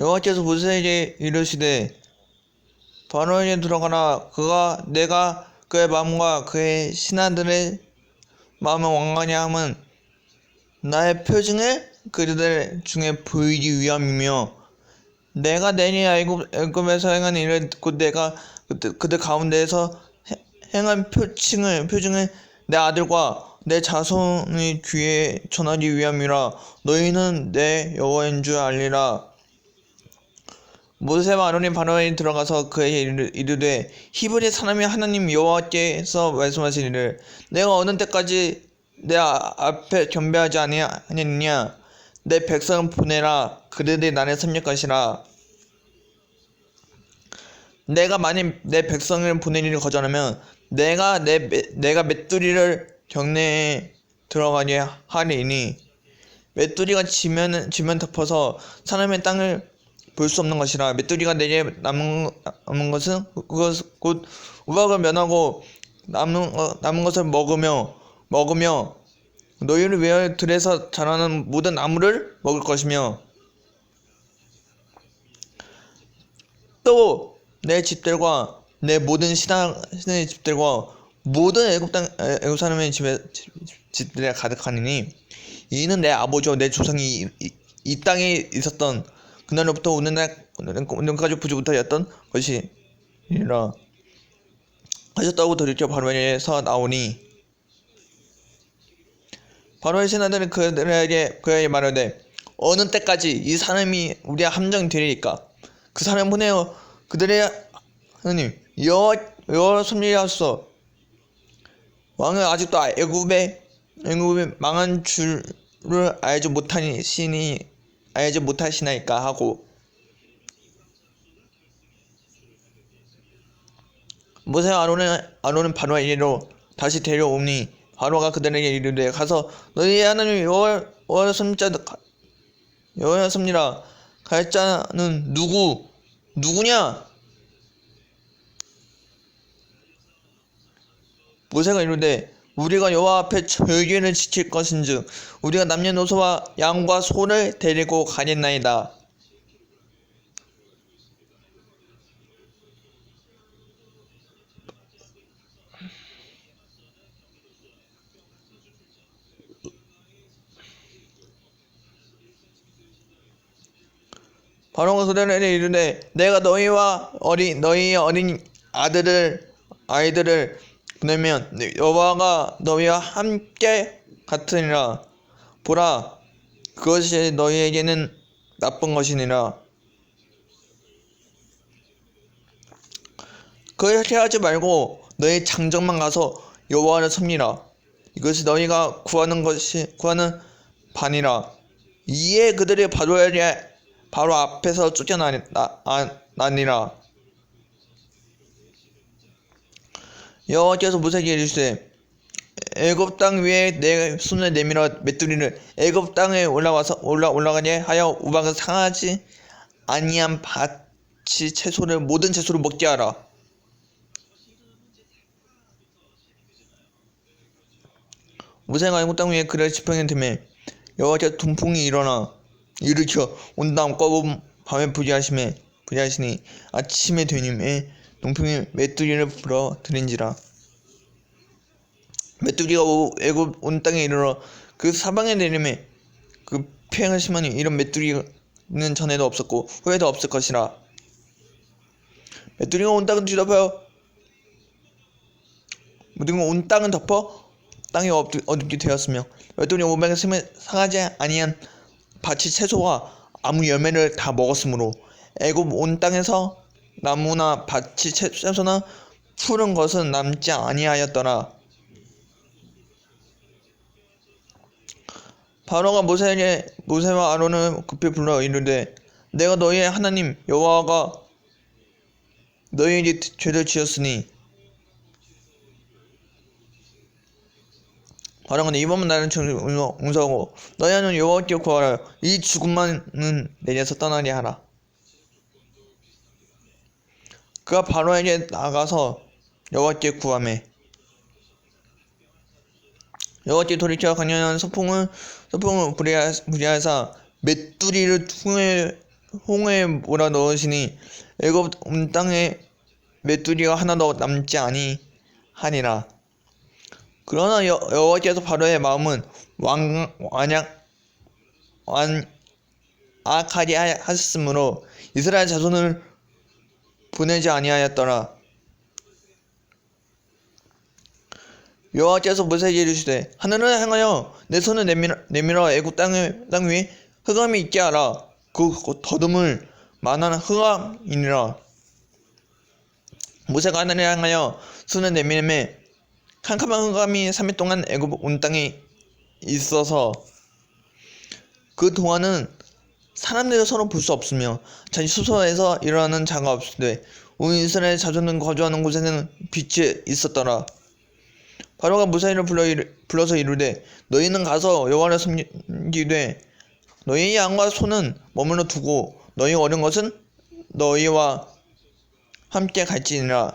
여호와께서 모세에게 이르시되 바로에게 들어가라. 그가 내가 그의 마음과 그의 신하들의 마음을 왕관히 함은 나의 표징을 그들 중에 보이기 위함이며 내가 내니 애굽, 애굽에서 행한 일을 듣고 내가 그들, 그들 가운데에서 해- 행한 표징을 표징을 내 아들과 내 자손의 귀에 전하기 위함이라. 너희는 내 여호와인 줄 알리라 모세와 아론이 바로에 들어가서 그에게 이르- 이르되 히브리 사람이 하나님 여호와께서 말씀하시기를 내가 어느 때까지 내 아- 앞에 겸비하지 아니하느냐? 내 백성을 보내라. 그들이 나를 섬길 것이라. 내가 만일 내 백성을 보내기를 거절하면 내가 내 매- 내가 메뚜리를 경내에 들어가게 하리니 메뚜리가 지면 지면 덮어서 사람의 땅을 볼 수 없는 것이라 메뚜리가 내게 남은 남은 것은 그것 곧 우박을 면하고 남은 것 남은 것을 먹으며 먹으며 너희를 위하여 들에서 자라는 모든 나무를 먹을 것이며 또 내 집들과 내 모든 신하, 신의 집들과 모든 애굽 땅 애- 애굽 사람의 집에 집- 집들에 가득하니니 이는 내 아버지와 내 조상이 이, 이, 이 땅에 있었던 그날로부터 오늘날 오늘까지 부지부터였던 것이니라 하셨다고 돌이켜 바로에서 나오니. 바로의 신하들은 그들에게 그에게 말하되 어느 때까지 이 사람이 우리의 함정 되리까? 그 사람 보내어 그들의 하나님 여호와 여호와 섭리하소서. 왕은 아직도 애굽에 애굽에 망한 줄을 알지 못하시니 알지 못하시나이까 하고. 모세와 아론은 아론은 바로에게로 다시 데려오니 바로가 그들에게 이르되 가서 너희의 하나님 여호와 섭리자 여호와 섭리라. 갈 자는 누구 누구냐? 모세가 이르되 우리가 여호와 앞에 절기를 지킬 것인즉 우리가 남녀노소와 양과 소를 데리고 가겠나이다. 바로가 그들에게 이르되 내가 너희와 어린 너희의 어린 아들을 아이들을 보내면 여호와가 너희와 함께 같으니라. 보라 그것이 너희에게는 나쁜 것이니라. 그렇게 하지 말고 너희 장정만 가서 여호와를 섬기라. 이것이 너희가 구하는 것이 구하는 반이라. 이에 그들이 바로에게 바로 앞에서 쫓겨나니라 여호와께서 모세에게 이르시되 애굽 땅 위에 내 손을 내밀어 메뚜리를 애굽 땅에 올라와서 올라 올라가게 하여 우박은 상하지 아니한 밭이 채소를 모든 채소를 먹게 하라. 모세가 애굽 땅 위에 그를 지팡이 틈에 여호와께서 동풍이 일어나 일으켜 온땅 꺼본 밤에 부지하심에 부지하시니 아침에 되님에 동풍이 메뚜리를 불어 들인지라. 메뚜리가 오- 애굽 온 땅에 이르러 그 사방에 내림에 그 폐행을 심하니 이런 메뚜리는 전에도 없었고 후에도 없을 것이라. 메뚜리가 온 땅을 뒤덮어요 메뚜리가 온 땅을 덮어 땅이 어둡- 어둡게 되었으며 메뚜리 오백의 심에 상하지 아니한 밭이 채소와 아무 열매를 다 먹었으므로 애굽 온 땅에서 나무나 밭이 채- 채소나 푸른 것은 남지 아니하였더라. 바로가 모세에게 모세와 아론을 급히 불러 이르되 내가 너희의 하나님 여호와가 너희에게 죄를 지었으니. 바로가 이번만 나를 용서하고 너희 하나님 여호와께 구하라. 이 죽음만은 내게서 떠나게 하라 그가 바로에게 나가서 여호와께 구하매 여호와께 돌이켜 강연한 소풍을 소풍을 부리하- 부리하사 메뚜리를 통에 홍해에 몰아 넣으시니 애굽 온 땅에 메뚜기가 하나도 남지 아니 하니라. 그러나 여, 여호와께서 바로의 마음은 왕 완약 완 악하게 하- 하셨으므로 이스라엘 자손을 보내지 아니하였더라. 여호와께서 모세에게 이르시되 하늘을 향하여 내 손을 내밀어, 내밀어 애굽 땅을 땅 위에 흑암이 있게 하라. 그 더듬을 만한 흑암이니라. 모세가 하늘을 향하여 손을 내밀매 캄캄한 흑암이 3일 동안 애굽 온 땅에 있어서 그 동안은 사람들이 서로 볼수 없으며 자기 수소에서 일어나는 자가 없으되 온 이스라엘 자손은 거주하는 곳에는 빛이 있었더라. 바로가 모세를 불러 이르, 불러서 이르되 너희는 가서 여호와를 섬기되 너희 양과 소는 머물러 두고 너희 어린 것은 너희와 함께 갈지니라.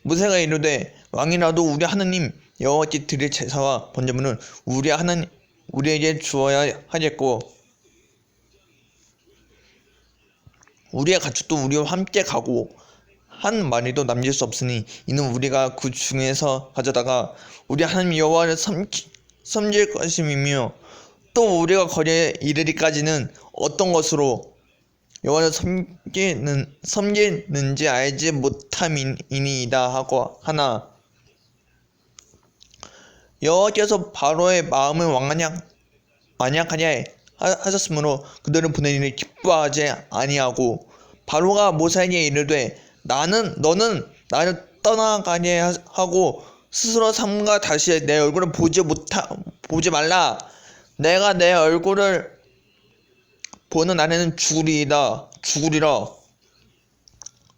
모세가 이르되 왕이라도 우리 하나님 여호와께 드릴 제사와 번제물은 우리 하나님 우리에게 주어야 하겠고 우리의 가축도 우리와 함께 가고 한 마리도 남길 수 없으니 이는 우리가 그 중에서 가져다가 우리 하나님 여호와를 섬길 것임이며 또 우리가 거리에 이르기까지는 어떤 것으로 여호와를 섬기는 섬기는지 알지 못함이니이다 하고 하나 여호와께서 바로의 마음을 왕한약 완약하냐? 하- 하셨으므로 그들을 보내니 기뻐하지 아니하고 바로가 모세에게 이르되 나는 너는 나를 떠나가게 하- 하고 스스로 삼가 다시 내 얼굴을 보지 못하 보지 말라. 내가 내 얼굴을 보는 날에는 죽으리이다 죽으리라.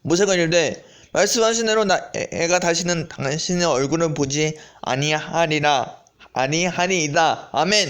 모세가 이르되 말씀하신 대로 나 애- 애가 다시는 당신의 얼굴을 보지 아니하리라 아니하리이다. 아멘